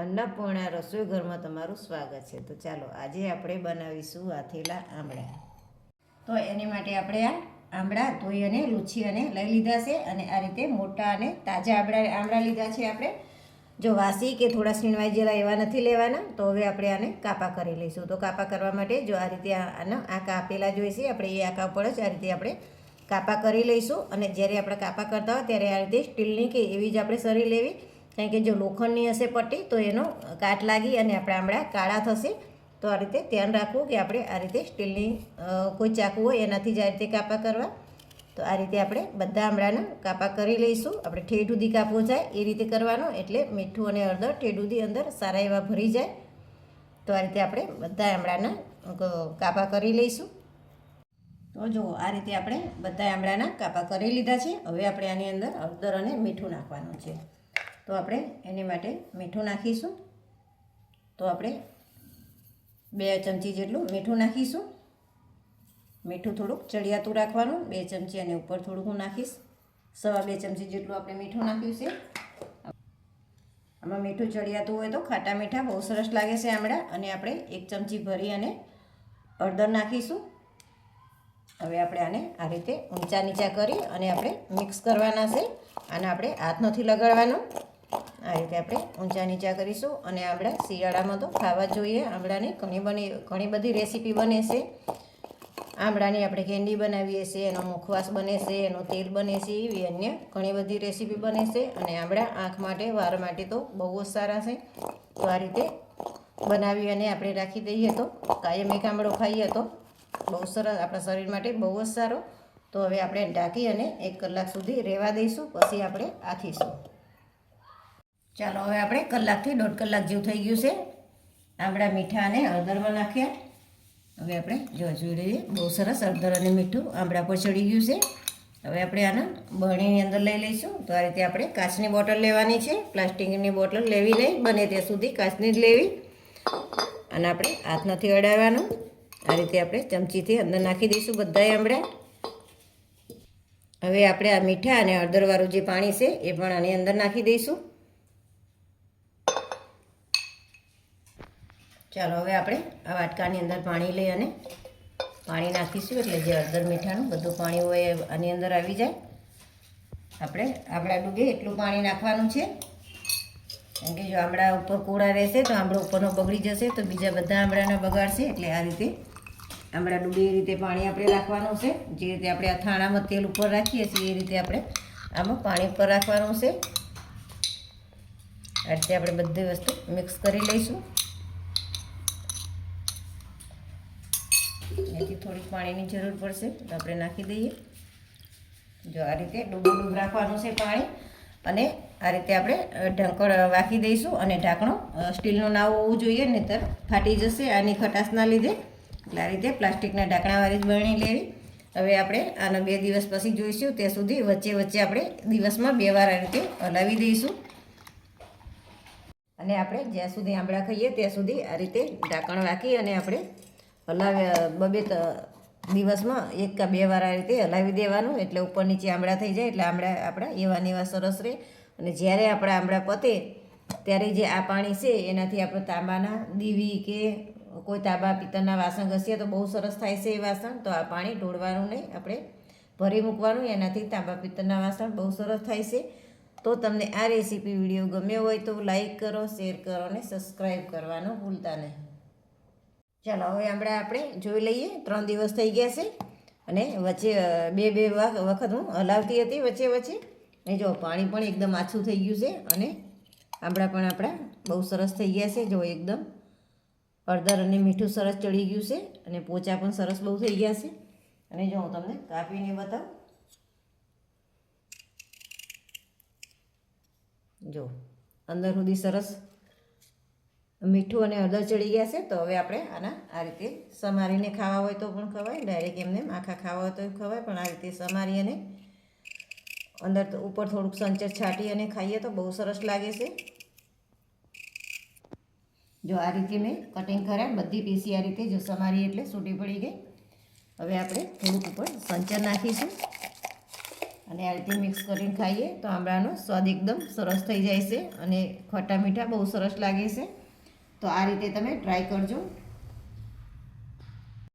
અન્નપૂર્ણા રસોઈ ઘરમાં તમારું સ્વાગત છે. તો ચાલો, આજે આપણે બનાવીશું આથેલા આમળા. તો એની માટે આપણે આ આમળા, ધોઈ અને લૂછી અને લઈ લીધા છે અને આ રીતે મોટા અને તાજા આમળા આમળા લીધા છે આપણે. જો વાસી કે થોડા સીણવાઈ જેલા એવા નથી લેવાના, તો હવે આપણે આને કાપા કરી લઈશું. તો કાપા કરવા માટે જો આ રીતે આના આ કાપેલા જોઈશે આપણે એ આકા ઉપર જ આ રીતે આપણે કાપા કરી લઈશું. અને જ્યારે આપણે કાપા કરતા હોય, ત્યારે આ રીતે સ્ટીલની કે એવી જ આપણે સરી લેવી. કારણ કે જો લોખંડની હશે પટ્ટી, તો એનો કાટ લાગી અને આપણે આમળા કાળા થશે. તો આ રીતે ધ્યાન રાખવું કે આપણે આ રીતે સ્ટીલની કોઈ ચાકુ હોય એનાથી જ આ રીતે કાપા કરવા. તો આ રીતે આપણે બધા આમળાના કાપા કરી લઈશું. આપણે ઠેઠ સુધી કાપવું જાય એ રીતે કરવાનું, એટલે મીઠું અને હળદર ઠેઠ સુધી અંદર સારા એવા ભરી જાય. તો આ રીતે આપણે બધા આમળાના કાપા કરી લઈશું. તો જુઓ આ રીતે આપણે બધા આમળાના કાપા કરી લીધા છે. હવે આપણે આની અંદર હળદર અને મીઠું નાખવાનું છે. તો આપણે એની માટે મીઠું નાખીશું. તો આપણે બે ચમચી જેટલું મીઠું નાખીશું. મીઠું થોડુંક ચડિયાતું રાખવાનું. બે ચમચી અને ઉપર થોડુંક હું નાખીશ. સવા બે ચમચી જેટલું આપણે મીઠું નાખ્યું છે. આમાં મીઠું ચડિયાતું હોય તો ખાટા મીઠા બહુ સરસ લાગે છે આમળા. અને આપણે એક ચમચી ભરી અને હળદર નાખીશું. હવે આપણે આને આ રીતે ઊંચા નીચા કરી અને આપણે મિક્સ કરવાના છે. આને આપણે હાથ નથી લગાડવાનો. આ રીતે આપણે ઊંચા નીચા કરીશું અને આમળા શિયાળામાં તો ખાવા જોઈએ. આમળાની ઘણી બની, ઘણી બધી રેસીપી બને છે. આમળાની આપણે કેન્ડી બનાવીએ છીએ, એનો મુખવાસ બને છે, એનું તેલ બને છે, એવી અન્ય ઘણી બધી રેસીપી બને છે. અને આમળા આંખ માટે, વાર માટે તો બહુ જ સારા છે. તો આ રીતે બનાવી અને આપણે રાખી દઈએ તો કાયમ એક આમળો ખાઈએ તો બહુ સરસ, આપણા શરીર માટે બહુ જ સારો. તો હવે આપણે ઢાંકી અને એક કલાક સુધી રહેવા દઈશું, પછી આપણે આથીશું. ચાલો, હવે આપણે કલાકથી દોઢ કલાક જેવું થઈ ગયું છે. આપણા મીઠા અને હળદરમાં નાખ્યા. હવે આપણે જો જોઈ લઈએ, બહુ સરસ હળદર અને મીઠું આમળા પર ચડી ગયું છે. હવે આપણે આના બરણીની અંદર લઈ લઈશું. તો આ રીતે આપણે કાચની બોટલ લેવાની છે. પ્લાસ્ટિકની બોટલ લેવી નહીં, બને ત્યાં સુધી કાચની જ લેવી. અને આપણે હાથ નથી અડાવવાનું. આ રીતે આપણે ચમચીથી અંદર નાખી દઈશું બધાય આમળા. હવે આપણે આ મીઠા અને હળદરવાળું જે પાણી છે, એ પણ આની અંદર નાખી દઈશું. ચાલો, હવે આપણે આ વાટકાની અંદર પાણી લઈ અને પાણી નાખીશું એટલે જે હળદર મીઠાનું બધું પાણી હોય આની અંદર આવી જાય. આપણે આમળા ડૂબે એટલું પાણી નાખવાનું છે. કેમ કે જો આમળા ઉપર કોળા રહેશે તો આમળો ઉપરનો બગડી જશે તો બીજા બધા આમળાના બગાડશે એટલે આ રીતે આમળા ડૂબે એ રીતે પાણી આપણે રાખવાનું છે. જે રીતે આપણે આ થાણામાં તેલ ઉપર રાખીએ છીએ એ રીતે આપણે આમાં પાણી ઉપર રાખવાનું છે. આ રીતે આપણે બધી વસ્તુ મિક્સ કરી લઈશું. એથી થોડીક પાણીની જરૂર પડશે તો આપણે નાખી દઈએ. જો આ રીતે ડૂબું ડૂબ રાખવાનું છે પાણી અને આ રીતે આપણે ઢાંકણ વાખી દઈશું અને ઢાંકણું સ્ટીલનું ના હોવું જોઈએ, નહીંતર ફાટી જશે આની ખટાશના લીધે. એટલે આ રીતે પ્લાસ્ટિકના ઢાંકણાવાળી જ બરણી લેવી. હવે આપણે આના બે દિવસ પછી જોઈશું, ત્યાં સુધી વચ્ચે વચ્ચે આપણે દિવસમાં બે વાર આ રીતે હલાવી દઈશું. અને આપણે જ્યાં સુધી આંબળા ખાઈએ ત્યાં સુધી આ રીતે ઢાંકણ વાંકી અને આપણે હલાવ્યા બબે દિવસમાં એક કે બે વાર આ રીતે હલાવી દેવાનું. એટલે ઉપર નીચે આંબળા થઈ જાય, એટલે આંબળા આપણા એવા ને એવા સરસ રહે. અને જ્યારે આપણા આંબળા પતે, ત્યારે જે આ પાણી છે, એનાથી આપણે તાંબાના દીવી કે કોઈ તાંબા પિત્તળના વાસણ ઘસીએ તો બહુ સરસ થાય છે એ વાસણ. તો આ પાણી ઢોળવાનું નહીં, આપણે ભરી મૂકવાનું. એનાથી તાંબા પિત્તળના વાસણ બહુ સરસ થાય છે. તો તમને આ રેસીપી વીડિયો ગમ્યો હોય તો લાઈક કરો, શેર કરો અને સબસ્ક્રાઈબ કરવાનું ભૂલતા નહીં. ચાલો, હવે હમણાં આપણે જોઈ લઈએ. ત્રણ દિવસ થઈ ગયા છે. અને વચ્ચે બે બે વખત હું હલાવતી હતી વચ્ચે વચ્ચે. અને જો, પાણી પણ એકદમ આછું થઈ ગયું છે અને આંબળા પણ આપણા બહુ સરસ થઈ ગયા છે. જો, એકદમ હળદર અને મીઠું સરસ ચડી ગયું છે અને પોચા પણ સરસ બહુ થઈ ગયા છે. અને જો, હું તમને કાપીને બતાવું. જો, અંદર સુધી સરસ મીઠું અને હળદર ચડી ગયા છે, તો હવે આપણે આના આ રીતે સમારીને ખાવા હોય તો પણ ખવાય ડાયરેક્ટ એમને આખા ખાવા હોય તો ખવાય, પણ આ રીતે સમારી અને અંદર ઉપર થોડુંક સંચર છાંટી અને ખાઈએ તો બહુ સરસ લાગે છે. જો આ રીતે મેં કટિંગ કર્યા, બધી પીસી આ રીતે જો સમારી એટલે છૂટી પડી ગઈ. હવે આપણે થોડુંક ઉપર સંચર નાખીશું. અને આ રીતે મિક્સ કરીને ખાઈએ તો આંબળાનો સ્વાદ એકદમ સરસ થઈ જાય છે અને ખટ્ટા મીઠા બહુ સરસ લાગે છે. તો આ રીતે તમે ટ્રાય કરજો.